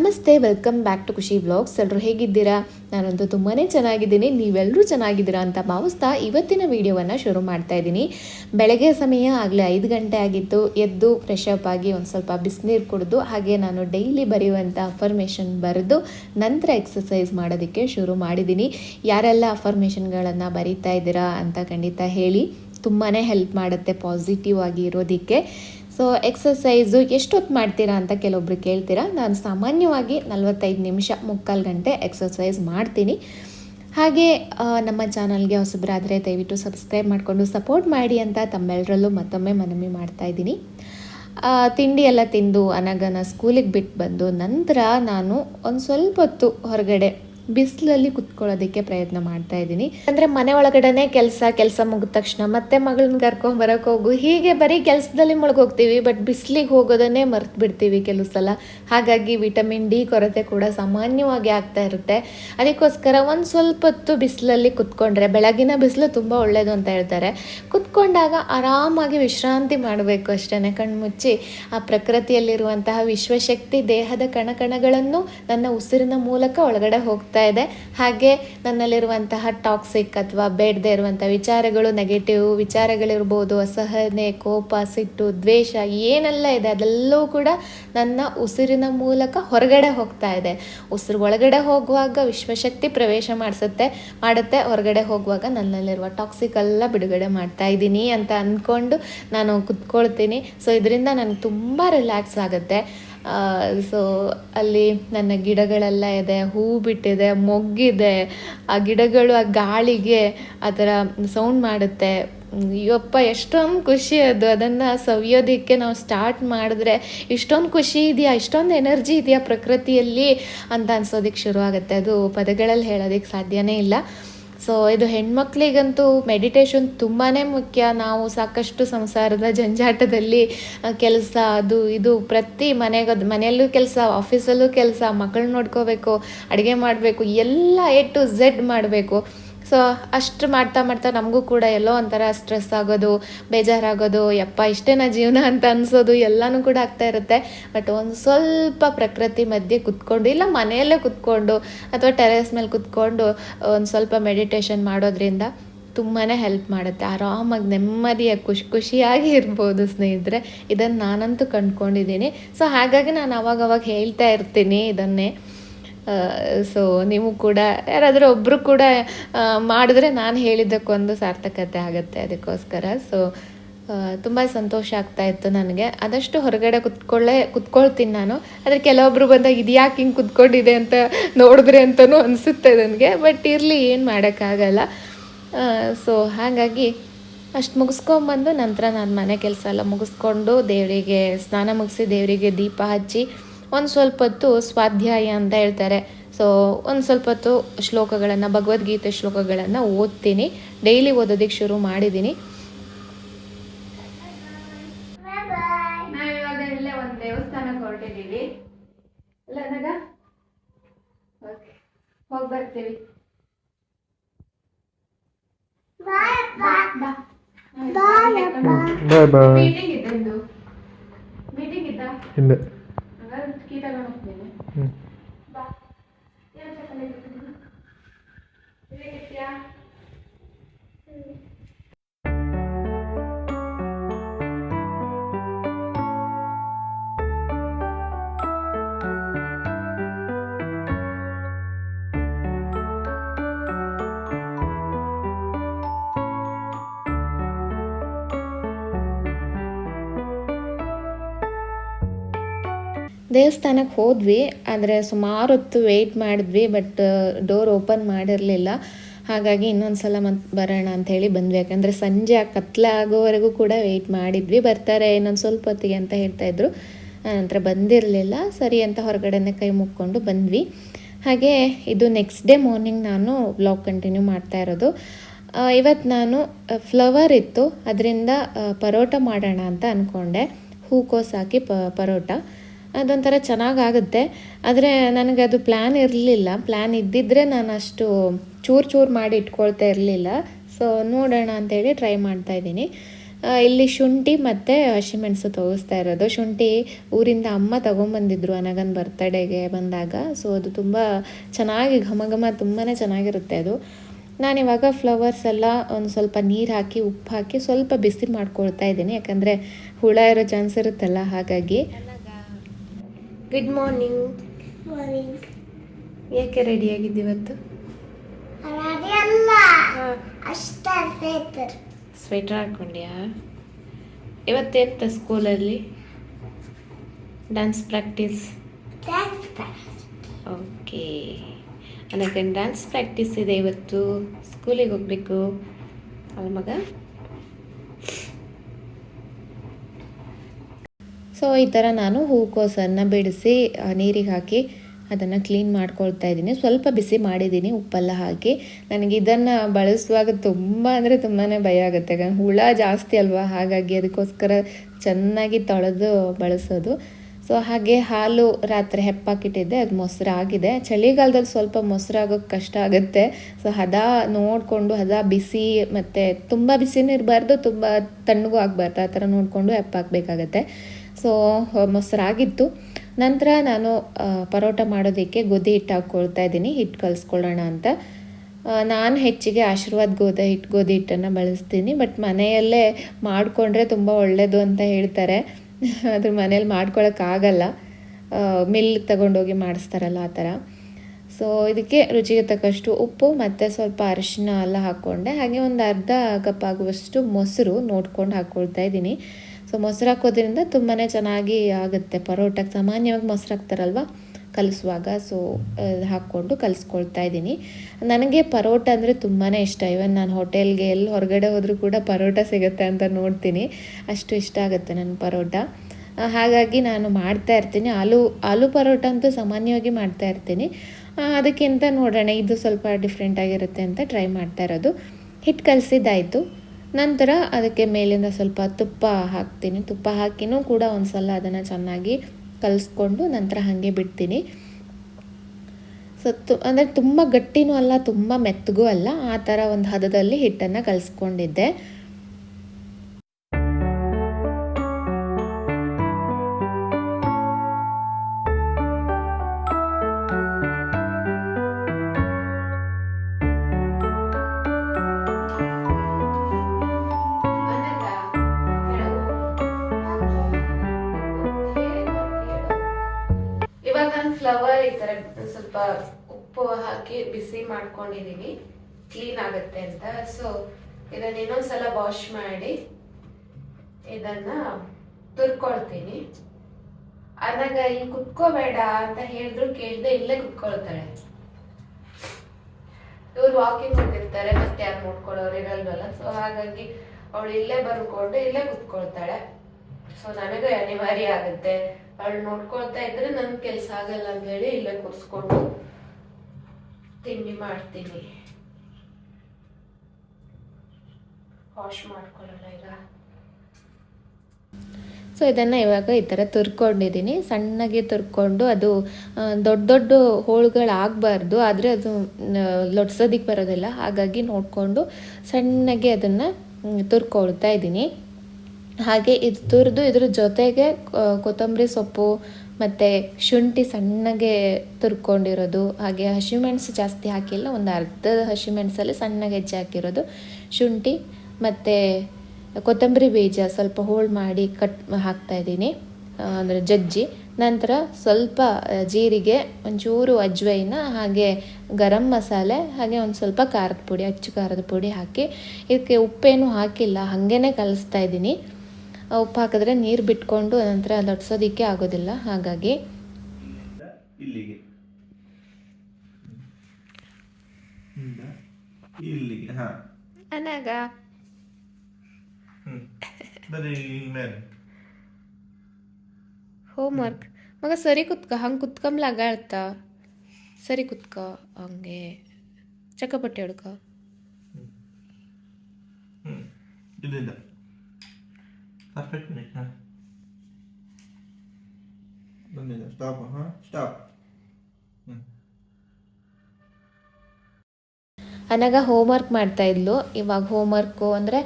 ನಮಸ್ತೆ welcome back to Khushi blogs ಎಲ್ಲರೂ ಹೇಗಿದ್ದೀರಾ? ನಾನಂತೂ ತುಂಬಾ ಚೆನ್ನಾಗಿದ್ದೀನಿ. ನೀವೆಲ್ಲರೂ ಚೆನ್ನಾಗಿದ್ದೀರಾ ಅಂತ ಭಾವಿಸ್ತಾ ಇವತ್ತಿನ ವೀಡಿಯೋವನ್ನು ಶುರು ಮಾಡ್ತಾ ಇದ್ದೀನಿ. ಬೆಳಗ್ಗೆ ಸಮಯ ಆಗಲೇ ಐದು ಗಂಟೆ ಆಗಿತ್ತು. ಎದ್ದು ಫ್ರೆಶ್ ಅಪ್ ಆಗಿ ಒಂದು ಸ್ವಲ್ಪ ಬಿಸಿನೀರು ಕುಡಿದು, ಹಾಗೆ ನಾನು ಡೈಲಿ ಬರೆಯುವಂಥ ಅಫರ್ಮೇಷನ್ ಬರೆದು, ನಂತರ ಎಕ್ಸಸೈಸ್ ಮಾಡೋದಕ್ಕೆ ಶುರು ಮಾಡಿದ್ದೀನಿ. ಯಾರೆಲ್ಲ ಅಫರ್ಮೇಷನ್ಗಳನ್ನು ಬರೀತಾ ಇದ್ದೀರಾ ಅಂತ ಖಂಡಿತ ಹೇಳಿ. ತುಂಬಾ ಹೆಲ್ಪ್ ಮಾಡುತ್ತೆ ಪಾಸಿಟಿವ್ ಆಗಿ ಇರೋದಕ್ಕೆ. ಸೊ ಎಕ್ಸಸೈಸು ಎಷ್ಟೊತ್ತು ಮಾಡ್ತೀರಾ ಅಂತ ಕೆಲವೊಬ್ರು ಕೇಳ್ತೀರಾ? ನಾನು ಸಾಮಾನ್ಯವಾಗಿ ನಲವತ್ತೈದು ನಿಮಿಷ ಮುಕ್ಕಾಲು ಗಂಟೆ ಎಕ್ಸಸೈಸ್ ಮಾಡ್ತೀನಿ. ಹಾಗೆ ನಮ್ಮ ಚಾನಲ್ಗೆ ಹೊಸಬರಾದರೆ ದಯವಿಟ್ಟು ಸಬ್ಸ್ಕ್ರೈಬ್ ಮಾಡಿಕೊಂಡು ಸಪೋರ್ಟ್ ಮಾಡಿ ಅಂತ ತಮ್ಮೆಲ್ಲರಲ್ಲೂ ಮತ್ತೊಮ್ಮೆ ಮನವಿ ಮಾಡ್ತಾಯಿದ್ದೀನಿ ತಿಂಡಿ ಎಲ್ಲ ತಿಂದು ಅನಗನ ಸ್ಕೂಲಿಗೆ ಬಿಟ್ಟು ಬಂದು ನಂತರ ನಾನು ಒಂದು ಸ್ವಲ್ಪ ಹೊತ್ತು ಹೊರಗಡೆ ಬಿಸಿಲಲ್ಲಿ ಕುತ್ಕೊಳ್ಳೋದಕ್ಕೆ ಪ್ರಯತ್ನ ಮಾಡ್ತಾ ಇದ್ದೀನಿ. ಅಂದರೆ ಮನೆ ಒಳಗಡೆನೆ ಕೆಲಸ ಕೆಲಸ ಮುಗಿದ ತಕ್ಷಣ ಮತ್ತೆ ಮಗಳನ್ನ ಕರ್ಕೊಂಡ್ ಬರೋಕೆ ಹೋಗು. ಹೀಗೆ ಬರೀ ಕೆಲಸದಲ್ಲಿ ಮುಳುಗೋಗ್ತೀವಿ ಬಟ್ ಬಿಸಿಲಿಗೆ ಹೋಗೋದನ್ನೇ ಮರ್ತು ಬಿಡ್ತೀವಿ ಕೆಲವು ಸಲ. ಹಾಗಾಗಿ ವಿಟಮಿನ್ ಡಿ ಕೊರತೆ ಕೂಡ ಸಾಮಾನ್ಯವಾಗಿ ಆಗ್ತಾ ಇರುತ್ತೆ. ಅದಕ್ಕೋಸ್ಕರ ಒಂದು ಸ್ವಲ್ಪ ಹೊತ್ತು ಬಿಸಿಲಲ್ಲಿ ಕುತ್ಕೊಂಡ್ರೆ, ಬೆಳಗಿನ ಬಿಸಿಲು ತುಂಬ ಒಳ್ಳೆಯದು ಅಂತ ಹೇಳ್ತಾರೆ. ಕುತ್ಕೊಂಡಾಗ ಆರಾಮಾಗಿ ವಿಶ್ರಾಂತಿ ಮಾಡಬೇಕು ಅಷ್ಟೇ ಕಣ್ಮುಚ್ಚಿ ಆ ಪ್ರಕೃತಿಯಲ್ಲಿರುವಂತಹ ವಿಶ್ವಶಕ್ತಿ, ದೇಹದ ಕಣಕಣಗಳನ್ನು ನನ್ನ ಉಸಿರಿನ ಮೂಲಕ ಒಳಗಡೆ ಹೋಗ್ತಾ ಇದೆ. ಹಾಗೆ ನನ್ನಲ್ಲಿರುವಂತಹ ಟಾಕ್ಸಿಕ್ ಅಥವಾ ಬೇಡದೇ ಇರುವಂಥ ವಿಚಾರಗಳು ನೆಗೆಟಿವ್ ವಿಚಾರಗಳಿರ್ಬೋದು, ಅಸಹನೆ, ಕೋಪ, ಸಿಟ್ಟು, ದ್ವೇಷ ಏನೆಲ್ಲ ಇದೆ, ಅದೆಲ್ಲವೂ ಕೂಡ ನನ್ನ ಉಸಿರಿನ ಮೂಲಕ ಹೊರಗಡೆ ಹೋಗ್ತಾ ಇದೆ. ಉಸಿರು ಒಳಗಡೆ ಹೋಗುವಾಗ ವಿಶ್ವಶಕ್ತಿ ಪ್ರವೇಶ ಮಾಡಿಸುತ್ತೆ, ಮಾಡುತ್ತೆ. ಹೊರಗಡೆ ಹೋಗುವಾಗ ನನ್ನಲ್ಲಿರುವ ಟಾಕ್ಸಿಕ್ ಎಲ್ಲ ಬಿಡುಗಡೆ ಮಾಡ್ತಾ ಇದ್ದೀನಿ ಅಂತ ಅಂದ್ಕೊಂಡು ನಾನು ಕುತ್ಕೊಳ್ತೀನಿ. ಸೊ ಇದರಿಂದ ನನಗೆ ತುಂಬ ರಿಲ್ಯಾಕ್ಸ್ ಆಗುತ್ತೆ. ಸೊ ಅಲ್ಲಿ ನನ್ನ ಗಿಡಗಳೆಲ್ಲ ಇದೆ, ಹೂ ಬಿಟ್ಟಿದೆ, ಮೊಗ್ಗಿದೆ. ಆ ಗಿಡಗಳು ಆ ಗಾಳಿಗೆ ಆ ಥರ ಸೌಂಡ್ ಮಾಡುತ್ತೆ. ಅಯ್ಯಪ್ಪ ಎಷ್ಟೊಂದು ಖುಷಿ ಅದು. ಅದನ್ನು ಸವಿಯೋದಕ್ಕೆ ನಾವು ಸ್ಟಾರ್ಟ್ ಮಾಡಿದ್ರೆ ಇಷ್ಟೊಂದು ಖುಷಿ ಇದೆಯಾ? ಇಷ್ಟೊಂದು ಎನರ್ಜಿ ಇದೆಯಾ ಪ್ರಕೃತಿಯಲ್ಲಿ? ಅಂತ ಅನ್ಸೋದಕ್ಕೆ ಶುರುವಾಗುತ್ತೆ. ಅದು ಪದಗಳಲ್ಲಿ ಹೇಳೋದಕ್ಕೆ ಸಾಧ್ಯವೇ ಇಲ್ಲ. ಸೊ ಇದು ಹೆಣ್ಮಕ್ಳಿಗಂತೂ ಮೆಡಿಟೇಷನ್ ತುಂಬಾ ಮುಖ್ಯ. ನಾವು ಸಾಕಷ್ಟು ಸಂಸಾರದ ಜಂಜಾಟದಲ್ಲಿ ಕೆಲಸ, ಅದು ಇದು ಪ್ರತಿ ಮನೆಗೆ ಮನೆಯಲ್ಲೂ ಕೆಲಸ ಆಫೀಸಲ್ಲೂ ಕೆಲಸ ಮಕ್ಕಳು ನೋಡ್ಕೋಬೇಕು, ಅಡುಗೆ ಮಾಡಬೇಕು, ಎಲ್ಲ ಎ ಟು ಝೆಡ್ ಮಾಡಬೇಕು. ಸೊ ಅಷ್ಟು ಮಾಡ್ತಾ ಮಾಡ್ತಾ ನಮಗೂ ಕೂಡ ಎಲ್ಲೋ ಒಂಥರ ಸ್ಟ್ರೆಸ್ ಆಗೋದು, ಬೇಜಾರಾಗೋದು, ಯಪ್ಪ ಇಷ್ಟೇನಾ ಜೀವನ ಅಂತ ಅನ್ಸೋದು ಎಲ್ಲನೂ ಕೂಡ ಆಗ್ತಾ ಇರುತ್ತೆ. ಬಟ್ ಒಂದು ಸ್ವಲ್ಪ ಪ್ರಕೃತಿ ಮಧ್ಯೆ ಕುತ್ಕೊಂಡು, ಇಲ್ಲ ಮನೆಯಲ್ಲೇ ಕುತ್ಕೊಂಡು ಅಥವಾ ಟೆರೆಸ್ ಮೇಲೆ ಕುತ್ಕೊಂಡು ಒಂದು ಸ್ವಲ್ಪ ಮೆಡಿಟೇಷನ್ ಮಾಡೋದ್ರಿಂದ ತುಂಬಾ ಹೆಲ್ಪ್ ಮಾಡುತ್ತೆ. ಆರಾಮಾಗಿ ನೆಮ್ಮದಿಯಾಗಿ ಖುಷಿ ಖುಷಿಯಾಗಿ ಇರ್ಬೋದು ಸ್ನೇಹಿತರೆ. ಇದನ್ನು ನಾನಂತೂ ಕಂಡ್ಕೊಂಡಿದ್ದೀನಿ. ಸೊ ಹಾಗಾಗಿ ನಾನು ಅವಾಗ ಅವಾಗ ಹೇಳ್ತಾ ಇರ್ತೀನಿ ಇದನ್ನೇ. ಸೊ ನೀವು ಕೂಡ, ಯಾರಾದರೂ ಒಬ್ಬರು ಕೂಡ ಮಾಡಿದ್ರೆ ನಾನು ಹೇಳಿದ್ದಕ್ಕೊಂದು ಸಾರ್ಥಕತೆ ಆಗುತ್ತೆ ಅದಕ್ಕೋಸ್ಕರ. ಸೊ ತುಂಬ ಸಂತೋಷ ಆಗ್ತಾ ಇತ್ತು ನನಗೆ. ಆದಷ್ಟು ಹೊರಗಡೆ ಕುತ್ಕೊಳ್ಳೆ, ಕುತ್ಕೊಳ್ತೀನಿ ನಾನು. ಆದರೆ ಕೆಲವೊಬ್ರು ಬಂದಾಗ ಇದು ಯಾಕೆ ಹಿಂಗೆ ಕುತ್ಕೊಂಡಿದೆ ಅಂತ ನೋಡಿದ್ರೆ ಅಂತಲೂ ಅನಿಸುತ್ತೆ ನನಗೆ. ಬಟ್ ಇರಲಿ, ಏನು ಮಾಡೋಕ್ಕಾಗಲ್ಲ. ಸೊ ಹಾಗಾಗಿ ಅಷ್ಟು ಮುಗಿಸ್ಕೊಂಬಂದು ನಂತರ ನಾನು ಮನೆ ಕೆಲಸ ಎಲ್ಲ ಮುಗಿಸ್ಕೊಂಡು ದೇವರಿಗೆ, ಸ್ನಾನ ಮುಗಿಸಿ ದೇವರಿಗೆ ದೀಪ ಹಚ್ಚಿ ಒಂದು ಸ್ವಲ್ಪ ಹೊತ್ತು ಸ್ವಾಧ್ಯಾಯ ಅಂತ ಹೇಳ್ತಾರೆ. ಸೊ ಒಂದು ಸ್ವಲ್ಪ ಹೊತ್ತು ಶ್ಲೋಕಗಳನ್ನು ಭಗವದ್ಗೀತೆ ಶ್ಲೋಕಗಳನ್ನು ಓದ್ತೀನಿ. ಡೈಲಿ ಓದೋದಕ್ಕೆ ಶುರು ಮಾಡಿದ್ದೀನಿ ದೇವಸ್ಥಾನಕ್ಕೆ ಹೊರಟಿದ್ದೀವಿ ಇಲ್ಲ ಓಕೆ ಹೋಗಿ ಬರ್ತೀವಿ. ಬಾ ಬಾಯ್ ಬಾಯ್ ಮೀಟಿಂಗ್ ಇದೆ ಇಂದು ಮೀಟಿಂಗ್ ಇತ್ತಾ? ದೇವಸ್ಥಾನಕ್ಕೆ ಹೋದ್ವಿ, ಆದರೆ ಸುಮಾರು ಹೊತ್ತು ವೆಯ್ಟ್ ಮಾಡಿದ್ವಿ ಬಟ್ ಡೋರ್ ಓಪನ್ ಮಾಡಿರಲಿಲ್ಲ. ಹಾಗಾಗಿ ಇನ್ನೊಂದು ಸಲ ಮತ್ತೆ ಬರೋಣ ಅಂಥೇಳಿ ಬಂದ್ವಿ. ಯಾಕಂದರೆ ಸಂಜೆ ಆ ಕತ್ಲೆ ಆಗೋವರೆಗೂ ಕೂಡ ವೆಯ್ಟ್ ಮಾಡಿದ್ವಿ. ಬರ್ತಾರೆ ಇನ್ನೊಂದು ಸ್ವಲ್ಪ ಹೊತ್ತಿಗೆ ಅಂತ ಹೇಳ್ತಾಯಿದ್ರು ನಂತರ ಬಂದಿರಲಿಲ್ಲ. ಸರಿ ಅಂತ ಹೊರಗಡೆನೆ ಕೈ ಮುಕ್ಕೊಂಡು ಬಂದ್ವಿ. ಹಾಗೆ ಇದು ನೆಕ್ಸ್ಟ್ ಡೇ ಮಾರ್ನಿಂಗ್ ನಾನು ಬ್ಲಾಗ್ ಕಂಟಿನ್ಯೂ ಮಾಡ್ತಾ ಇರೋದು. ಇವತ್ತು ನಾನು ಫ್ಲವರ್ ಇತ್ತು. ಅದರಿಂದ ಪರೋಟ ಮಾಡೋಣ ಅಂತ ಅಂದ್ಕೊಂಡೆ ಹೂಕೋಸು ಹಾಕಿ ಪರೋಟ. ಅದೊಂಥರ ಚೆನ್ನಾಗಾಗುತ್ತೆ. ಆದರೆ ನನಗೆ ಅದು ಪ್ಲ್ಯಾನ್ ಇರಲಿಲ್ಲ. ಪ್ಲ್ಯಾನ್ ಇದ್ದಿದ್ದರೆ ನಾನು ಅಷ್ಟು ಚೂರು ಚೂರು ಮಾಡಿ ಇಟ್ಕೊಳ್ತಾ ಇರಲಿಲ್ಲ. ಸೊ ನೋಡೋಣ ಅಂತೇಳಿ ಟ್ರೈ ಮಾಡ್ತಾ ಇದ್ದೀನಿ. ಇಲ್ಲಿ ಶುಂಠಿ ಮತ್ತು ಹಸಿಮೆಣಸು ತೋರಿಸ್ತಾ ಇರೋದು. ಶುಂಠಿ ಊರಿಂದ ಅಮ್ಮ ತೊಗೊಂಬಂದಿದ್ರು ಅನಗನ್ ಬರ್ತಡೇಗೆ ಬಂದಾಗ. ಸೊ ಅದು ತುಂಬ ಚೆನ್ನಾಗಿ ಘಮ ಘಮ ತುಂಬಾ ಚೆನ್ನಾಗಿರುತ್ತೆ ಅದು. ನಾನಿವಾಗ ಫ್ಲವರ್ಸ್ ಎಲ್ಲ ಒಂದು ಸ್ವಲ್ಪ ನೀರು ಹಾಕಿ, ಉಪ್ಪು ಹಾಕಿ ಸ್ವಲ್ಪ ಬಿಸಿ ಮಾಡ್ಕೊಳ್ತಾ ಇದ್ದೀನಿ. ಯಾಕಂದರೆ ಹುಳ ಇರೋ ಚಾನ್ಸ್ ಇರುತ್ತಲ್ಲ ಹಾಗಾಗಿ. ಗುಡ್ ಮಾರ್ನಿಂಗ್ ಮಾರ್ನಿಂಗ್ ಏಕೆ ರೆಡಿಯಾಗಿದ್ದು ಇವತ್ತು? ಸ್ವೆಟರ್ ಹಾಕ್ಕೊಂಡ್ಯಾ ಇವತ್ತೆಂತ ಸ್ಕೂಲಲ್ಲಿ ಡ್ಯಾನ್ಸ್ ಪ್ರಾಕ್ಟೀಸ್ ಓಕೆ ನನಗೆ ಡ್ಯಾನ್ಸ್ ಪ್ರಾಕ್ಟೀಸ್ ಇದೆ ಇವತ್ತು. ಸ್ಕೂಲಿಗೆ ಹೋಗಬೇಕು. ಅಲ್ಲ ಮಗ? ಸೊ ಈ ಥರ ನಾನು ಹೂಕೋಸನ್ನು ಬಿಡಿಸಿ ನೀರಿಗೆ ಹಾಕಿ ಅದನ್ನು ಕ್ಲೀನ್ ಮಾಡ್ಕೊಳ್ತಾ ಇದ್ದೀನಿ. ಸ್ವಲ್ಪ ಬಿಸಿ ಮಾಡಿದ್ದೀನಿ, ಉಪ್ಪೆಲ್ಲ ಹಾಕಿ. ನನಗೆ ಇದನ್ನು ಬಳಸುವಾಗ ತುಂಬ ಅಂದರೆ ತುಂಬಾ ಭಯ ಆಗುತ್ತೆ. ಯಾಕಂದ್ರೆ ಹುಳ ಜಾಸ್ತಿ ಅಲ್ವಾ? ಹಾಗಾಗಿ ಅದಕ್ಕೋಸ್ಕರ ಚೆನ್ನಾಗಿ ತೊಳೆದು ಬಳಸೋದು. ಸೊ ಹಾಗೆ ಹಾಲು ರಾತ್ರಿ ಹೆಪ್ಪಾಕಿಟ್ಟಿದ್ದೆ, ಅದು ಮೊಸರು ಆಗಿದೆ. ಚಳಿಗಾಲದಲ್ಲಿ ಸ್ವಲ್ಪ ಮೊಸರು ಆಗೋಕ್ಕೆ ಕಷ್ಟ ಆಗುತ್ತೆ. ಸೊ ಹದ ನೋಡಿಕೊಂಡು, ಹದ ಬಿಸಿ ಮತ್ತು ತುಂಬ ಬಿಸಿನೂ ಇರಬಾರ್ದು ತುಂಬ ತಣ್ಣಗೂ ಆಗಬಾರ್ದು. ಆ ಥರ ನೋಡಿಕೊಂಡು ಹೆಪ್ಪಾಕಬೇಕಾಗತ್ತೆ. ಸೊ ಮೊಸರಾಗಿತ್ತು ನಂತರ ನಾನು ಪರೋಟ ಮಾಡೋದಕ್ಕೆ ಗೋಧಿ ಹಿಟ್ಟು ಹಾಕ್ಕೊಳ್ತಾ ಇದ್ದೀನಿ. ಹಿಟ್ಟು ಕಲಿಸ್ಕೊಳ್ಳೋಣ ಅಂತ. ನಾನು ಹೆಚ್ಚಿಗೆ ಆಶೀರ್ವಾದ ಗೋಧಿ ಹಿಟ್ಟು ಗೋಧಿ ಹಿಟ್ಟನ್ನು ಬಳಸ್ತೀನಿ. ಬಟ್ ಮನೆಯಲ್ಲೇ ಮಾಡಿಕೊಂಡ್ರೆ ತುಂಬ ಒಳ್ಳೆಯದು ಅಂತ ಹೇಳ್ತಾರೆ. ಅದ್ರ ಮನೇಲಿ ಮಾಡ್ಕೊಳಕ್ಕಾಗಲ್ಲ ಮಿಲ್ ತಗೊಂಡೋಗಿ ಮಾಡಿಸ್ತಾರಲ್ಲ ಆ ಥರ. ಸೊ, ಇದಕ್ಕೆ ರುಚಿಗೆ ತಕ್ಕಷ್ಟು ಉಪ್ಪು ಮತ್ತು ಸ್ವಲ್ಪ ಅರಿಶಿನ ಎಲ್ಲ ಹಾಕ್ಕೊಂಡೆ. ಹಾಗೆ ಒಂದು ಅರ್ಧ ಕಪ್ ಆಗುವಷ್ಟು ಮೊಸರು ನೋಡ್ಕೊಂಡು ಹಾಕ್ಕೊಳ್ತಾ ಇದ್ದೀನಿ. ಸೊ ಮೊಸರು ಹಾಕೋದ್ರಿಂದ ತುಂಬಾ ಚೆನ್ನಾಗಿ ಆಗುತ್ತೆ. ಪರೋಟಕ್ಕೆ ಸಾಮಾನ್ಯವಾಗಿ ಮೊಸರು ಹಾಕ್ತಾರಲ್ವ ಕಲಿಸುವಾಗ ಸೊ ಹಾಕ್ಕೊಂಡು ಕಲಿಸ್ಕೊಳ್ತಾ ಇದ್ದೀನಿ. ನನಗೆ ಪರೋಟ ಅಂದರೆ ತುಂಬಾ ಇಷ್ಟ. ಇವನ್ ನಾನು ಹೋಟೆಲ್ಗೆ ಎಲ್ಲಿ ಹೊರಗಡೆ ಹೋದರೂ ಕೂಡ ಪರೋಟ ಸಿಗುತ್ತೆ ಅಂತ ನೋಡ್ತೀನಿ. ಅಷ್ಟು ಇಷ್ಟ ಆಗುತ್ತೆ ನನ್ನ ಪರೋಟ. ಹಾಗಾಗಿ ನಾನು ಮಾಡ್ತಾ ಇರ್ತೀನಿ. ಆಲೂ ಆಲೂ ಪರೋಟ ಅಂತೂ ಸಾಮಾನ್ಯವಾಗಿ ಮಾಡ್ತಾ ಇರ್ತೀನಿ. ಅದಕ್ಕಿಂತ ನೋಡೋಣ. ಇದು ಸ್ವಲ್ಪ ಡಿಫ್ರೆಂಟ್ ಆಗಿರುತ್ತೆ ಅಂತ ಟ್ರೈ ಮಾಡ್ತಾ ಇರೋದು. ಹಿಟ್ಟು ಕಲಸಿದ್ದಾಯಿತು. ನಂತರ ಅದಕ್ಕೆ ಮೇಲಿಂದ ಸ್ವಲ್ಪ ತುಪ್ಪ ಹಾಕ್ತೀನಿ. ತುಪ್ಪ ಹಾಕಿನೂ ಕೂಡ ಒಂದು ಸಲ ಅದನ್ನು ಚೆನ್ನಾಗಿ ಕಲಿಸ್ಕೊಂಡು ನಂತರ ಹಾಗೆ ಬಿಡ್ತೀನಿ. ಸೊ ತು, ಅಂದರೆ ತುಂಬ ಗಟ್ಟಿನೂ ಅಲ್ಲ, ತುಂಬ ಮೆತ್ತಗೂ ಅಲ್ಲ. ಆ ಥರ ಒಂದು ಹದದಲ್ಲಿ ಹಿಟ್ಟನ್ನು ಕಲಿಸ್ಕೊಂಡಿದ್ದೆ. ಈ ತರ ಸ್ವಲ್ಪ ಉಪ್ಪು ಹಾಕಿ ಬಿಸಿ ಮಾಡ್ಕೊಂಡಿದೀನಿ ಕ್ಲೀನ್ ಆಗುತ್ತೆ ಅಂತ. ಸೊ ಇದನ್ನ ಇನ್ನೊಂದ್ಸಲ ವಾಶ್ ಮಾಡಿ, ಇದನ್ನ ತುರ್ಕೊಳ್ತೀನಿ. ಅದಾಗ ಇಲ್ಲಿ ಕುತ್ಕೋಬೇಡ ಅಂತ ಹೇಳಿದ್ರು ಕೇಳ್ದೆ ಇಲ್ಲೇ ಕುತ್ಕೊಳ್ತಾಳೆ ಇವ್ರು ವಾಕಿಂಗ್ ಹೋಗಿರ್ತಾರೆ, ಮತ್ತೆ ಯಾರು ನೋಡ್ಕೊಳ್ಳೋರು ಇರಲ್ವಲ್ಲ. ಸೊ ಹಾಗಾಗಿ ಅವಳು ಇಲ್ಲೇ ಬರ್ಕೊಂಡು ಇಲ್ಲೇ ಕುತ್ಕೊಳ್ತಾಳೆ. ಸೊ ನನಗೆ ಅನಿವಾರ್ಯ ಆಗುತ್ತೆ. ಅವಳು ನೋಡ್ಕೊಳ್ತಾ ಇದ್ರೆ ನನ್ ಕೆಲ್ಸ ಆಗಲ್ಲ ಅಂತ ಹೇಳಿ ಇಲ್ಲೇ ಕೊರ್ಸ್ಕೊಂಡು ತಿಂಡಿ ಮಾಡ್ತೀನಿ. ವಾಶ್ ಮಾಡ್ಕೊಳ್ಳೋಣ ಈಗ. ಸೊ ಇದನ್ನು ಇವಾಗ ಈ ಥರ ತುರ್ಕೊಂಡಿದ್ದೀನಿ. ಸಣ್ಣಗೆ ತುರ್ಕೊಂಡು ಅದು ದೊಡ್ಡ ದೊಡ್ಡ ಹೋಳುಗಳಾಗಬಾರ್ದು, ಆದರೆ ಅದು ಲೊಟ್ಸೋದಿಕ್ಕೆ ಬರೋದಿಲ್ಲ. ಹಾಗಾಗಿ ನೋಡಿಕೊಂಡು ಸಣ್ಣಗೆ ಅದನ್ನು ತುರ್ಕೊಳ್ತಾ ಇದ್ದೀನಿ. ಹಾಗೆ ಇದು ತುರಿದು ಇದ್ರ ಜೊತೆಗೆ ಕೊತ್ತಂಬರಿ ಸೊಪ್ಪು ಮತ್ತು ಶುಂಠಿ ಸಣ್ಣಗೆ ತುರ್ಕೊಂಡಿರೋದು. ಹಾಗೆ ಹಸಿಮೆಣಸು ಜಾಸ್ತಿ ಹಾಕಿಲ್ಲ, ಒಂದು ಅರ್ಧ ಹಸಿಮೆಣಸಲ್ಲಿ ಸಣ್ಣಗೆ ಹೆಜ್ಜೆ ಹಾಕಿರೋದು. ಶುಂಠಿ ಮತ್ತು ಕೊತ್ತಂಬರಿ ಬೀಜ ಸ್ವಲ್ಪ ಹೋಳ್ ಮಾಡಿ ಕಟ್ ಹಾಕ್ತಾ ಇದ್ದೀನಿ ಅಂದರೆ ಜಜ್ಜಿ. ನಂತರ ಸ್ವಲ್ಪ ಜೀರಿಗೆ, ಒಂಚೂರು ಅಜ್ವೈನ, ಹಾಗೆ ಗರಂ ಮಸಾಲೆ, ಹಾಗೆ ಒಂದು ಸ್ವಲ್ಪ ಖಾರದ ಪುಡಿ, ಅಚ್ಚು ಖಾರದ ಪುಡಿ ಹಾಕಿ. ಇದಕ್ಕೆ ಉಪ್ಪೇನು ಹಾಕಿಲ್ಲ ಹಾಗೇ ಕಲಿಸ್ತಾ ಇದ್ದೀನಿ. ಉಪ್ಪು ಹಾಕಿದ್ರೆ ನೀರು ಬಿಟ್ಕೊಂಡು ನಂತರ ಲಟ್ಸೋದಕ್ಕೆ ಆಗೋದಿಲ್ಲ. ಹಾಗಾಗಿ ಇಲ್ಲಿಗೆ. ಹಾ. ಅನಾಗ. ಹ್ಮ್. ಮಗ ಸರಿ ಕುತ್ಕ ಹಂಗೆ ಕುತ್ಕಂಬ್ಲ ಅಳ್ತಾ ಸರಿ ಕುತ್ಕ ಹಂಗೆ. ಚಕ್ಕಪಟ್ಟೆ ಹಿಡ್ಕ. ಹ್ಮ್. ಇಲ್ಲಿಂದ. ಪರ್ಫೆಕ್ಟ್ ಹಾ ಬಂದಿದೆ ಸ್ಟಾಪ್ ಹಾ ಸ್ಟಾಪ್ ಹ್ಮ್ ಅನಾಗ ಹೋಮ್ವರ್ಕ್ ಮಾಡ್ತಾ ಇದ್ಲು. ಇವಾಗ ಹೋಮ್ವರ್ಕು ಅಂದರೆ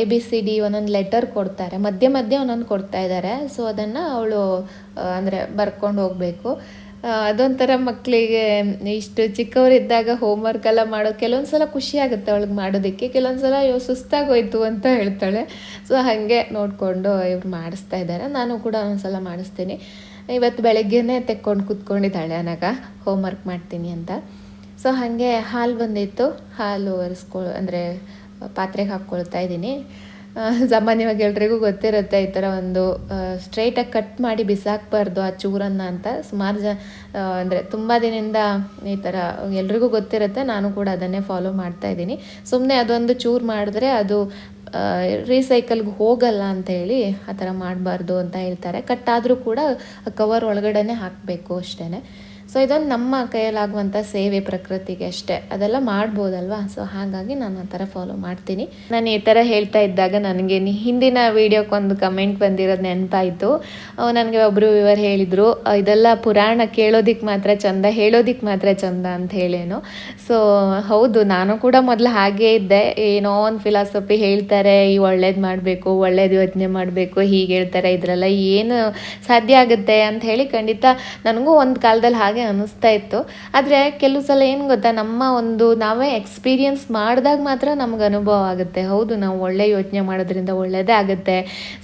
ಎ ಬಿ ಸಿ ಡಿ ಒಂದೊಂದು ಲೆಟರ್ ಕೊಡ್ತಾರೆ. ಮಧ್ಯೆ ಮಧ್ಯೆ ಒಂದೊಂದು ಕೊಡ್ತಾ ಇದ್ದಾರೆ ಸೊ ಅದನ್ನು ಅವಳು ಅಂದರೆ ಬರ್ಕೊಂಡು ಹೋಗಬೇಕು. ಅದೊಂಥರ ಮಕ್ಕಳಿಗೆ ಇಷ್ಟು ಚಿಕ್ಕವರಿದ್ದಾಗ ಹೋಮ್ವರ್ಕ್ ಎಲ್ಲ ಮಾಡೋದು ಕೆಲವೊಂದು ಸಲ ಖುಷಿ ಆಗುತ್ತೆ ಅವಳಿಗೆ ಮಾಡೋದಕ್ಕೆ, ಕೆಲವೊಂದು ಸಲ ಅಯ್ಯೋ ಸುಸ್ತಾಗೋಯ್ತು ಅಂತ ಹೇಳ್ತಾಳೆ. ಸೊ ಹಾಗೆ ನೋಡಿಕೊಂಡು ಇವ್ರು ಮಾಡಿಸ್ತಾ ಇದ್ದಾರೆ. ನಾನು ಕೂಡ ಒಂದ್ಸಲ ಮಾಡಿಸ್ತೀನಿ. ಇವತ್ತು ಬೆಳಗ್ಗೆನೇ ತೆಕ್ಕೊಂಡು ಕೂತ್ಕೊಂಡಿದ್ದಾಳೆ ಹೋಮ್ ಹೋಮ್ವರ್ಕ್ ಮಾಡ್ತೀನಿ ಅಂತ. ಸೊ ಹಾಗೆ ಹಾಲು ಬಂದಿತ್ತು. ಹಾಲು ಒರೆಸ್ಕೊ, ಅಂದರೆ ಪಾತ್ರೆಗೆ ಹಾಕ್ಕೊಳ್ತಾ ಇದ್ದೀನಿ. ಸಾಮಾನ್ಯವಾಗಿ ಎಲ್ರಿಗೂ ಗೊತ್ತಿರುತ್ತೆ ಈ ಥರ ಒಂದು ಸ್ಟ್ರೈಟಾಗಿ ಕಟ್ ಮಾಡಿ ಬಿಸಾಕಬಾರ್ದು ಆ ಚೂರನ್ನು ಅಂತ. ಸುಮಾರು ಜ ಅಂದರೆ ತುಂಬ ದಿನದಿಂದ ಈ ಥರ ಎಲ್ರಿಗೂ ಗೊತ್ತಿರುತ್ತೆ. ನಾನು ಕೂಡ ಅದನ್ನೇ ಫಾಲೋ ಮಾಡ್ತಾ ಇದ್ದೀನಿ. ಸುಮ್ಮನೆ ಅದೊಂದು ಚೂರು ಮಾಡಿದ್ರೆ ಅದು ರೀಸೈಕಲ್ಗೆ ಹೋಗಲ್ಲ ಅಂತ ಹೇಳಿ ಆ ಥರ ಮಾಡಬಾರ್ದು ಅಂತ ಹೇಳ್ತಾರೆ. ಕಟ್ ಆದರೂ ಕೂಡ ಕವರ್ ಒಳಗಡೆನೆ ಹಾಕಬೇಕು ಅಷ್ಟೇ ಸೊ ಇದೊಂದು ನಮ್ಮ ಕೈಯಲ್ಲಾಗುವಂಥ ಸೇವೆ ಪ್ರಕೃತಿಗೆ ಅಷ್ಟೇ. ಅದೆಲ್ಲ ಮಾಡ್ಬೋದಲ್ವಾ? ಸೊ ಹಾಗಾಗಿ ನಾನು ಆ ಥರ ಫಾಲೋ ಮಾಡ್ತೀನಿ. ನಾನು ಈ ಥರ ಹೇಳ್ತಾ ಇದ್ದಾಗ ನನಗೆ ಹಿಂದಿನ ವೀಡಿಯೋಕ್ಕೊಂದು ಕಮೆಂಟ್ ಬಂದಿರೋದು ನೆನಪಾಯಿತು. ನನಗೆ ಒಬ್ಬರು ವಿವರ್ ಹೇಳಿದರು ಇದೆಲ್ಲ ಪುರಾಣ ಕೇಳೋದಿಕ್ಕೆ ಮಾತ್ರ ಚಂದ ಹೇಳೋದಿಕ್ಕೆ ಮಾತ್ರ ಚಂದ ಅಂತ ಹೇಳೇನು. ಸೊ ಹೌದು, ನಾನು ಕೂಡ ಮೊದಲು ಹಾಗೇ ಇದ್ದೆ. ಏನೋ ಒಂದು ಫಿಲಾಸಫಿ ಹೇಳ್ತಾರೆ, ಈ ಒಳ್ಳೇದು ಮಾಡಬೇಕು, ಒಳ್ಳೇದು ಯೋಚನೆ ಮಾಡಬೇಕು, ಹೀಗೆ ಹೇಳ್ತಾರೆ, ಇದರೆಲ್ಲ ಏನು ಸಾಧ್ಯ ಆಗುತ್ತೆ ಅಂತ ಹೇಳಿ ಖಂಡಿತ ನನಗೂ ಒಂದು ಕಾಲದಲ್ಲಿ ಹಾಗೆ ಅನ್ನಿಸ್ತಾ ಇತ್ತು. ಆದರೆ ಕೆಲವು ಸಲ ಏನು ಗೊತ್ತಾ, ನಮ್ಮ ಒಂದು ನಾವೇ ಎಕ್ಸ್ಪೀರಿಯನ್ಸ್ ಮಾಡಿದಾಗ ಮಾತ್ರ ನಮ್ಗೆ ಅನುಭವ ಆಗುತ್ತೆ. ಹೌದು, ನಾವು ಒಳ್ಳೆ ಯೋಚನೆ ಮಾಡೋದ್ರಿಂದ ಒಳ್ಳೆಯದೇ ಆಗುತ್ತೆ.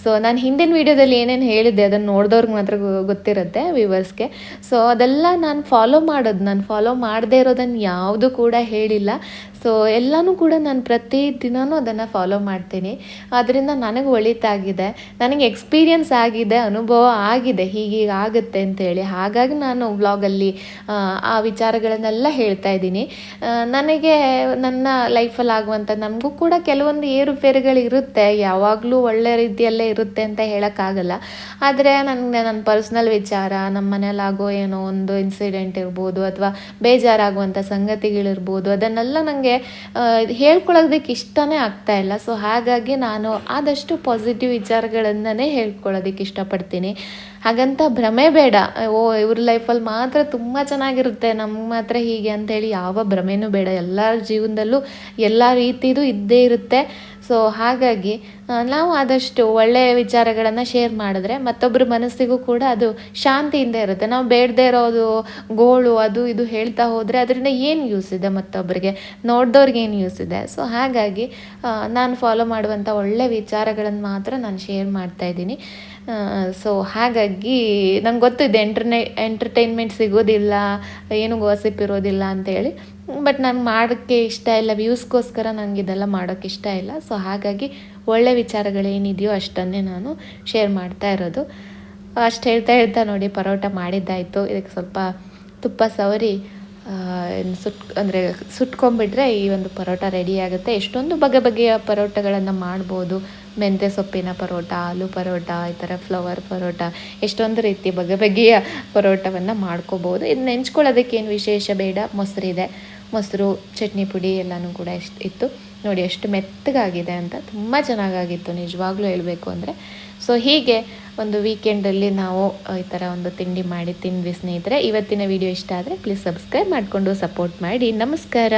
ಸೊ ನಾನು ಹಿಂದಿನ ವೀಡಿಯೋದಲ್ಲಿ ಏನೇನು ಹೇಳಿದ್ದೆ ಅದನ್ನು ನೋಡಿದವ್ರಿಗೆ ಮಾತ್ರ ಗೊತ್ತಿರುತ್ತೆ ವ್ಯೂವರ್ಸ್ಗೆ ಸೊ ಅದೆಲ್ಲ ನಾನು ಫಾಲೋ ಮಾಡೋದು, ನಾನು ಫಾಲೋ ಮಾಡದೇ ಇರೋದನ್ನು ಯಾವುದು ಕೂಡ ಹೇಳಿಲ್ಲ. ಸೊ ಎಲ್ಲನೂ ಕೂಡ ನಾನು ಪ್ರತಿ ದಿನವೂ ಅದನ್ನು ಫಾಲೋ ಮಾಡ್ತೀನಿ. ಅದರಿಂದ ನನಗೆ ಒಳಿತಾಗಿದೆ. ನನಗೆ ಎಕ್ಸ್ಪೀರಿಯನ್ಸ್ ಆಗಿದೆ, ಅನುಭವ ಆಗಿದೆ, ಹೀಗೆ ಆಗುತ್ತೆ ಅಂತೇಳಿ. ಹಾಗಾಗಿ ನಾನು ವ್ಲಾಗಲ್ಲಿ ಆ ವಿಚಾರಗಳನ್ನೆಲ್ಲ ಹೇಳ್ತಾ ಇದ್ದೀನಿ. ನನಗೆ ನನ್ನ ಲೈಫಲ್ಲಿ ಆಗುವಂಥ ನಮಗೂ ಕೂಡ ಕೆಲವೊಂದು ಏರುಪೇರುಗಳು ಇರುತ್ತೆ ಯಾವಾಗಲೂ ಒಳ್ಳೆ ರೀತಿಯಲ್ಲೇ ಇರುತ್ತೆ ಅಂತ ಹೇಳೋಕ್ಕಾಗಲ್ಲ. ಆದರೆ ನನಗೆ ನನ್ನ ಪರ್ಸ್ನಲ್ ವಿಚಾರ ನಮ್ಮ ಮನೇಲಾಗೋ ಏನೋ ಒಂದು ಇನ್ಸಿಡೆಂಟ್ ಇರ್ಬೋದು, ಅಥವಾ ಬೇಜಾರಾಗುವಂಥ ಸಂಗತಿಗಳಿರ್ಬೋದು, ಅದನ್ನೆಲ್ಲ ನನಗೆ ಹೇಳ್ಕೊಳ್ಳೋದಕ್ಕೆ ಇಷ್ಟನೇ ಆಗ್ತಾ ಇಲ್ಲ. ಸೊ ಹಾಗಾಗಿ ನಾನು ಆದಷ್ಟು ಪಾಸಿಟಿವ್ ವಿಚಾರಗಳನ್ನೇ ಹೇಳ್ಕೊಳ್ಳೋದಕ್ಕೆ ಇಷ್ಟಪಡ್ತೀನಿ. ಹಾಗಂತ ಭ್ರಮೆ ಬೇಡ. ಓ, ಇವ್ರ ಲೈಫಲ್ಲಿ ಮಾತ್ರ ತುಂಬ ಚೆನ್ನಾಗಿರುತ್ತೆ. ನಮ್ಮ ಮಾತ್ರ ಹೀಗೆ ಅಂತೇಳಿ ಯಾವ ಭ್ರಮೆನೂ ಬೇಡ. ಎಲ್ಲರ ಜೀವನದಲ್ಲೂ ಎಲ್ಲ ರೀತಿದು ಇದ್ದೇ ಇರುತ್ತೆ. ಸೊ ಹಾಗಾಗಿ ನಾವು ಆದಷ್ಟು ಒಳ್ಳೆಯ ವಿಚಾರಗಳನ್ನು ಶೇರ್ ಮಾಡಿದ್ರೆ ಮತ್ತೊಬ್ಬರ ಮನಸ್ಸಿಗೂ ಕೂಡ ಅದು ಶಾಂತಿಯಿಂದ ಇರುತ್ತೆ. ನಾವು ಬೇಡದೇ ಇರೋದು, ಗೋಳು, ಅದು ಇದು ಹೇಳ್ತಾ ಹೋದರೆ ಅದರಿಂದ ಏನು ಯೂಸ್ ಇದೆ ಮತ್ತೊಬ್ಬರಿಗೆ ನೋಡ್ದವ್ರಿಗೆ ಏನು ಯೂಸ್ ಇದೆ? ಸೊ ಹಾಗಾಗಿ ನಾನು ಫಾಲೋ ಮಾಡುವಂಥ ಒಳ್ಳೆ ವಿಚಾರಗಳನ್ನು ಮಾತ್ರ ನಾನು ಶೇರ್ ಮಾಡ್ತಾ ಇದ್ದೀನಿ. ಸೊ ಹಾಗಾಗಿ ನಂಗೆ ಗೊತ್ತಿದೆ ಎಂಟರ್ನೇ ಎಂಟರ್ಟೈನ್ಮೆಂಟ್ ಸಿಗೋದಿಲ್ಲ, ಏನು ಗೋಸಿಪ್ ಇರೋದಿಲ್ಲ ಅಂತೇಳಿ ಬಟ್ ನಂಗೆ ಮಾಡೋಕ್ಕೆ ಇಷ್ಟ ಇಲ್ಲ ವ್ಯೂಸ್ಗೋಸ್ಕರ ನನಗೆ ಇದೆಲ್ಲ ಮಾಡೋಕ್ಕೆ ಇಷ್ಟ ಇಲ್ಲ. ಸೊ ಹಾಗಾಗಿ ಒಳ್ಳೆ ವಿಚಾರಗಳೇನಿದೆಯೋ ಅಷ್ಟನ್ನೇ ನಾನು ಶೇರ್ ಮಾಡ್ತಾ ಇರೋದು. ಅಷ್ಟು ಹೇಳ್ತಾ ಹೇಳ್ತಾ ನೋಡಿ, ಪರೋಟ ಮಾಡಿದ್ದಾಯಿತು. ಇದಕ್ಕೆ ಸ್ವಲ್ಪ ತುಪ್ಪ ಸವರಿ ಸುಟ್, ಅಂದರೆ ಸುಟ್ಕೊಂಡ್ಬಿಟ್ರೆ ಈ ಒಂದು ಪರೋಟ ರೆಡಿ ಆಗುತ್ತೆ. ಎಷ್ಟೊಂದು ಬಗೆ ಬಗೆಯ ಪರೋಟಗಳನ್ನು ಮಾಡ್ಬೋದು. ಮೆಂತ್ಯ ಸೊಪ್ಪಿನ ಪರೋಟ, ಆಲೂ ಪರೋಟ, ಈ ಥರ ಫ್ಲವರ್ ಪರೋಟ, ಎಷ್ಟೊಂದು ರೀತಿ ಬಗೆ ಬಗೆಯ ಪರೋಟವನ್ನು ಮಾಡ್ಕೋಬೋದು. ಇದು ನೆಂಚ್ಕೊಳ್ಳೋದಕ್ಕೆ ಏನು ವಿಶೇಷ ಬೇಡ? ಮೊಸರಿದೆ ಮೊಸರು, ಚಟ್ನಿ ಪುಡಿ ಎಲ್ಲನೂ ಕೂಡ ಎಷ್ಟು ಇತ್ತು. ನೋಡಿ ಎಷ್ಟು ಮೆತ್ತಗಾಗಿದೆ ಅಂತ ತುಂಬ ಚೆನ್ನಾಗಾಗಿತ್ತು, ನಿಜವಾಗ್ಲೂ ಹೇಳಬೇಕು ಅಂದರೆ. ಸೊ ಹೀಗೆ ಒಂದು ವೀಕೆಂಡಲ್ಲಿ ನಾವು ಈ ಥರ ಒಂದು ತಿಂಡಿ ಮಾಡಿ ತಿಂದ್ವಿ ಸ್ನೇಹಿತರೆ. ಇವತ್ತಿನ ವಿಡಿಯೋ ಇಷ್ಟ ಆದರೆ ಪ್ಲೀಸ್ ಸಬ್ಸ್ಕ್ರೈಬ್ ಮಾಡಿಕೊಂಡು ಸಪೋರ್ಟ್ ಮಾಡಿ. ನಮಸ್ಕಾರ!